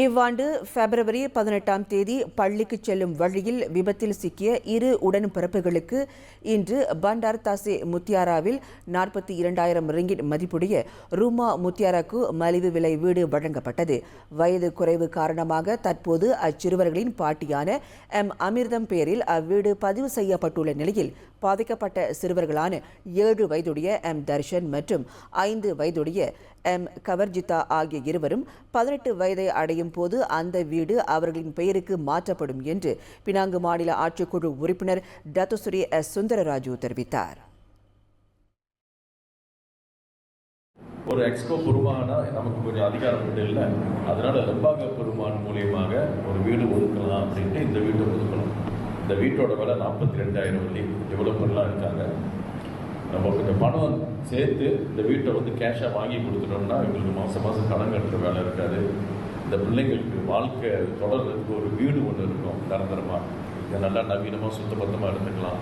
இவ்வாண்டு பிப்ரவரி பதினெட்டாம் தேதி பள்ளிக்கு செல்லும் வழியில் விபத்தில் சிக்கிய இரு உடன்பிறப்புகளுக்கு இன்று பண்டார் தாசே முத்தியாராவில் நாற்பத்தி இரண்டாயிரம் ரிங்கிட் மதிப்புடைய ரூமா முத்தியாராக்கு மலிவு விலை வீடு வழங்கப்பட்டது. வயது குறைவு காரணமாக தற்போது அச்சிறுவர்களின் பாட்டியான எம். அமிர்தம் பெயரில் அவ்வீடு பதிவு செய்யப்பட்டுள்ள நிலையில் பாதிக்கப்பட்ட சிறுவர்களான ஏழு வயதுடைய எம். தர்ஷன் மற்றும் ஐந்து வயதுடைய எம். கவர்ஜிதா ஆகிய இருவரும் பதினெட்டு வயதை அடையும் போது அந்த வீடு அவர்களின் பெயருக்கு மாற்றப்படும் என்று பினாங்கு மாநில ஆட்சிக்குழு உறுப்பினர் டத்துஸ்ரீ எஸ். சுந்தரராஜு தெரிவித்தார். ஒரு எக்ஸ்கோ பெருமானா நமக்கு கொஞ்சம் அதிகாரம் மட்டும் இல்லை? அதனால ரெம்பாக பெருமான் மூலியமாக ஒரு வீடு ஒதுக்கலாம் அப்படின்ட்டு இந்த வீட்டை ஒதுக்கணும். இந்த வீட்டோட விலை நாற்பத்தி ரெண்டாயிரம் வள்ளி டெவலப்பர்லாம் இருக்காங்க. நம்ம கொஞ்சம் பணம் சேர்த்து இந்த வீட்டை வந்து கேஷாக வாங்கி கொடுத்துட்டோம்னா இவங்களுக்கு மாதம் மாதம் கடன் கட்டுற வேலை இருக்காது. இந்த பிள்ளைங்களுக்கு வாழ்க்கை தொடர்றதுக்கு ஒரு வீடு ஒன்று இருக்கும் நிரந்தரமாக இதை நல்லா நவீனமாக சுத்தபத்தமாக இருந்துக்கலாம்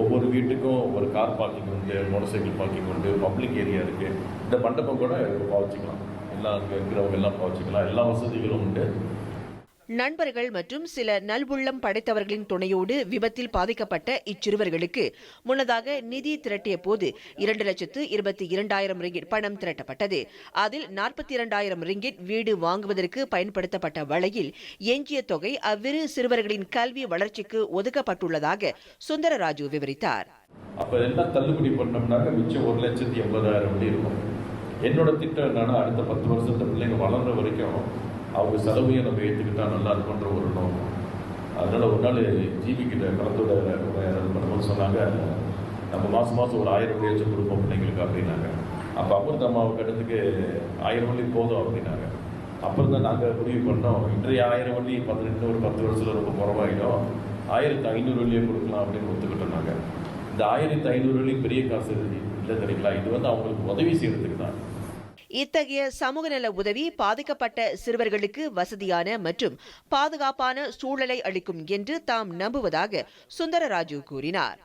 ஒவ்வொரு வீட்டுக்கும் ஒரு கார் பார்க்கிங் உண்டு மோட்டர் சைக்கிள் பார்க்கிங் உண்டு பப்ளிக் ஏரியா இருக்குது இந்த மண்டபம் கூட பாவச்சிக்கலாம். எல்லாம் அங்கே இருக்கிறவங்க எல்லாம் பாவச்சிக்கலாம். எல்லா வசதிகளும் உண்டு. நண்பர்கள் மற்றும் சில நல்வுள்ளம் படைத்தவர்களின் துணையோடு விபத்தில் பாதிக்கப்பட்ட இச்சிறுவர்களுக்கு முன்னதாக நிதி திரட்டிய போது இரண்டு லட்சத்து இருபத்தி இரண்டாயிரம் ரிங்கிட் பணம் திரட்டப்பட்டது. அதில் நாற்பத்தி இரண்டாயிரம் ரிங்கிட் வீடு வாங்குவதற்கு பயன்படுத்தப்பட்ட வழியில் எஞ்சிய தொகை அவ்விரு சிறுவர்களின் கல்வி வளர்ச்சிக்கு ஒதுக்கப்பட்டுள்ளதாக சுந்தரராஜு விவரித்தார். அப்போ என்ன தள்ளுபடி பண்ணோம்னாக்க மிச்சம் ஒரு லட்சத்தி எண்பதாயிரம் அப்படி இருக்கும். என்னோட திட்டம் என்னன்னா அடுத்த பத்து வருஷத்துல பிள்ளைங்க வளர்ற வரைக்கும் அவங்க செலவையும் நம்ம ஏற்றுக்கிட்டால் நல்லா இருக்குன்ற ஒரு நோக்கம். அதனால் ஒரு நாள் ஜிபிக்கிட்ட கலந்தோட பண்ணும்போது சொன்னாங்க. நம்ம மாதம் மாதம் ஒரு ஆயிரம் வழியாச்சும் கொடுப்போம் பிள்ளைங்களுக்கு அப்படின்னாங்க. அப்போ அமிர்த அம்மாவை கட்டத்துக்கு ஆயிரம் வள்ளி போதும் அப்படின்னாங்க. அப்புறம் தான் நாங்கள் முடிவு பண்ணோம். இன்றைய ஆயிரம் வள்ளி பதினெட்டு ஒரு பத்து வருஷத்தில் ரொம்ப குறவாயிடும். ஆயிரத்து ஐநூறு வழியே கொடுக்கலாம் அப்படின்னு ஒத்துக்கிட்டோம் நாங்கள் இந்த ஆயிரத்தி ஐநூறு வழி பெரிய காசு இல்லை தெரியுங்களா? இது வந்து அவங்களுக்கு உதவி செய்கிறதுக்கு தான். இத்தகைய சமூக நல உதவி பாதிக்கப்பட்ட சிறுவர்களுக்கு வசதியான மற்றும் பாதுகாப்பான சூழலை அளிக்கும் என்று தாம் நம்புவதாக சுந்தரராஜு கூறினார்.